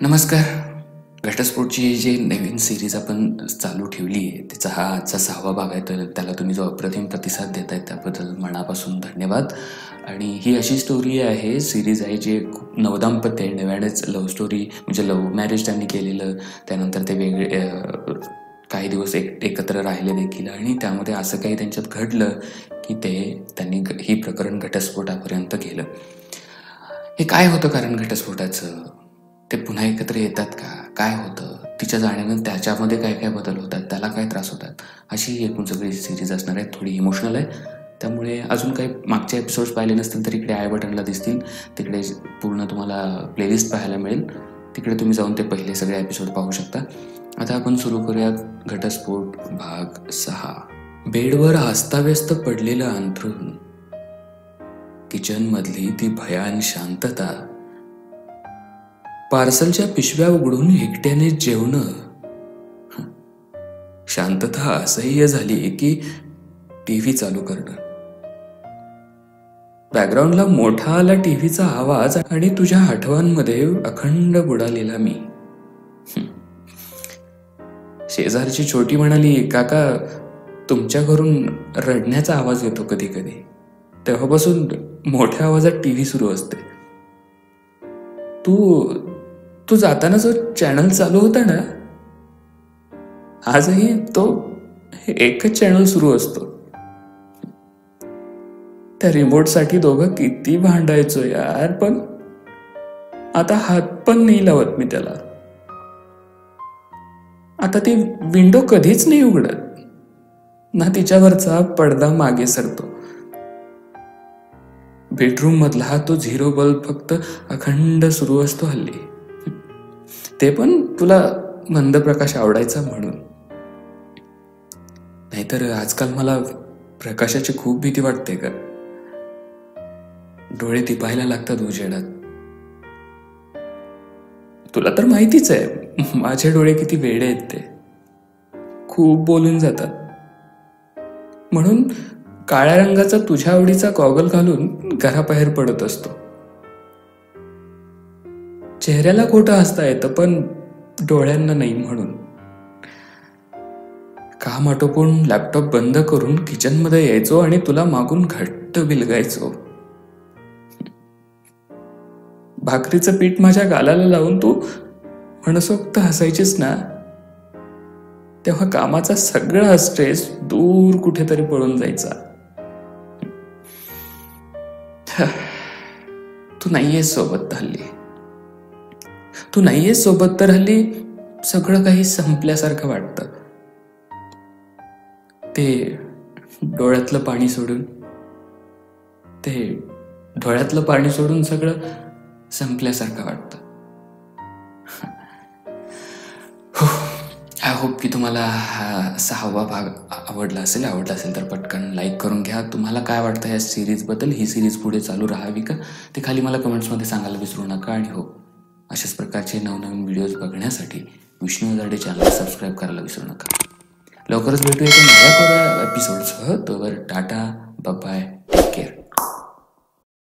नमस्कार. घटस्फोटची जी नवीन सिरीज आपण चालू ठेवली आहे त्याचा हा आजचा सहावा भाग आहे तर त्याला तुम्ही जो अप्रतिम प्रतिसाद देत आहे त्याबद्दल मनापासून धन्यवाद. आणि ही अशी स्टोरी आहे सिरीज आहे जे खूप नवदाम्पत्य आहे नव्यानेच लव्ह स्टोरी म्हणजे लव्ह मॅरेज त्यांनी केलेलं त्यानंतर ते वेगळे काही दिवस एक एकत्र राहिले देखील. आणि त्यामध्ये असं काही त्यांच्यात घडलं की ते त्यांनी ही प्रकरण घटस्फोटापर्यंत गेलं हे काय होतं कारण घटस्फोटाचं? ते पुन्हा एकत्र येतात का? काय होतं? तिच्या जाण्यानं त्याच्यामध्ये काय काय बदल होतात? त्याला काय त्रास होतात? अशी एकूण सगळी सिरीज असणार आहे थोडी इमोशनल आहे. त्यामुळे अजून काही मागचे एपिसोड्स पाहिले नसतील तर इकडे आय बटनला दिसतील. तिकडे पूर्ण तुम्हाला प्लेलिस्ट पाहायला मिळेल. तिकडे तुम्ही जाऊन ते पहिले सगळे एपिसोड पाहू शकता. आता आपण सुरू करूयात घटस्फोट भाग सहा. बेडवर अस्ताव्यस्त पडलेलं अंथरूण. किचनमधली ती भयान शांतता. पार्सलच्या पिशव्या उघडून एकट्याने जेवणं. शांतता असह्य झाली की टीव्ही चालू करणं. बॅकग्राऊंडला मोठा आला टीव्हीचा आवाज आणि तुझ्या आठवांमध्ये अखंड बुडालेला मी. शेजारची छोटी म्हणाली काका तुमच्या घरून रडण्याचा आवाज येतो कधी कधी. तेव्हापासून मोठ्या आवाजात टीव्ही सुरू असते. तू तू जाताना जो चॅनल चालू होता ना आजही तो एकच चॅनल सुरू असतो. त्या रिमोटसाठी दोघं किती भांडायचो यार पण आता हात पण नाही लावत मी त्याला. आता ती विंडो कधीच नाही उघडत. ना तिच्यावरचा पडदा मागे सरतो. बेडरूम मधला हा तो झिरो बल्ब फक्त अखंड सुरू असतो हल्ली. ते पण तुला मंद प्रकाश आवडायचा म्हणून. नाहीतर आजकाल मला प्रकाशाची खूप भीती वाटते का डोळे तिपायला लागतात उजेडात. तुला तर माहितीच आहे माझे डोळे किती वेडे आहेत ते. खूप बोलून जातात. म्हणून काळ्या रंगाचा तुझ्या आवडीचा गॉगल घालून घराबाहेर पडत असतो. चेहऱ्याला खोटं हसता येतं पण डोळ्यांना नाही म्हणून. काम आटोपून लॅपटॉप बंद करून किचनमध्ये यायचो आणि तुला मागून घट्ट बिलगायचो. भाकरीचं पीठ माझ्या गालाला लावून तू मनसोक्त हसायचीस ना? तेव्हा कामाचा सगळा स्ट्रेस दूर कुठेतरी पळून जायचा. तू नाहीयेस सोबत हल्ली. तू नाहीये सोबत तर हल्ली सगळं काही संपल्यासारखं वाटतं. ते डोळ्यातलं पाणी सोडून ते डोळ्यातलं पाणी सोडून सगळं संपल्यासारखं वाटतं. आय होप की तुम्हाला हा सहावा भाग आवडला असेल आवडला असेल तर पटकन लाईक करून घ्या. तुम्हाला काय वाटतं या सिरीजबद्दल ही सिरीज पुढे चालू राहावी का? ते खाली मला कमेंट्समध्ये सांगायला विसरू नका आणि हो. अशाच प्रकारचे नवनवीन व्हिडिओज बघण्यासाठी विष्णू हजार्डे चॅनल सबस्क्राईब करायला विसरू नका. लवकरच भेटूया एका नव्या एपिसोडसह तोवर टाटा बाय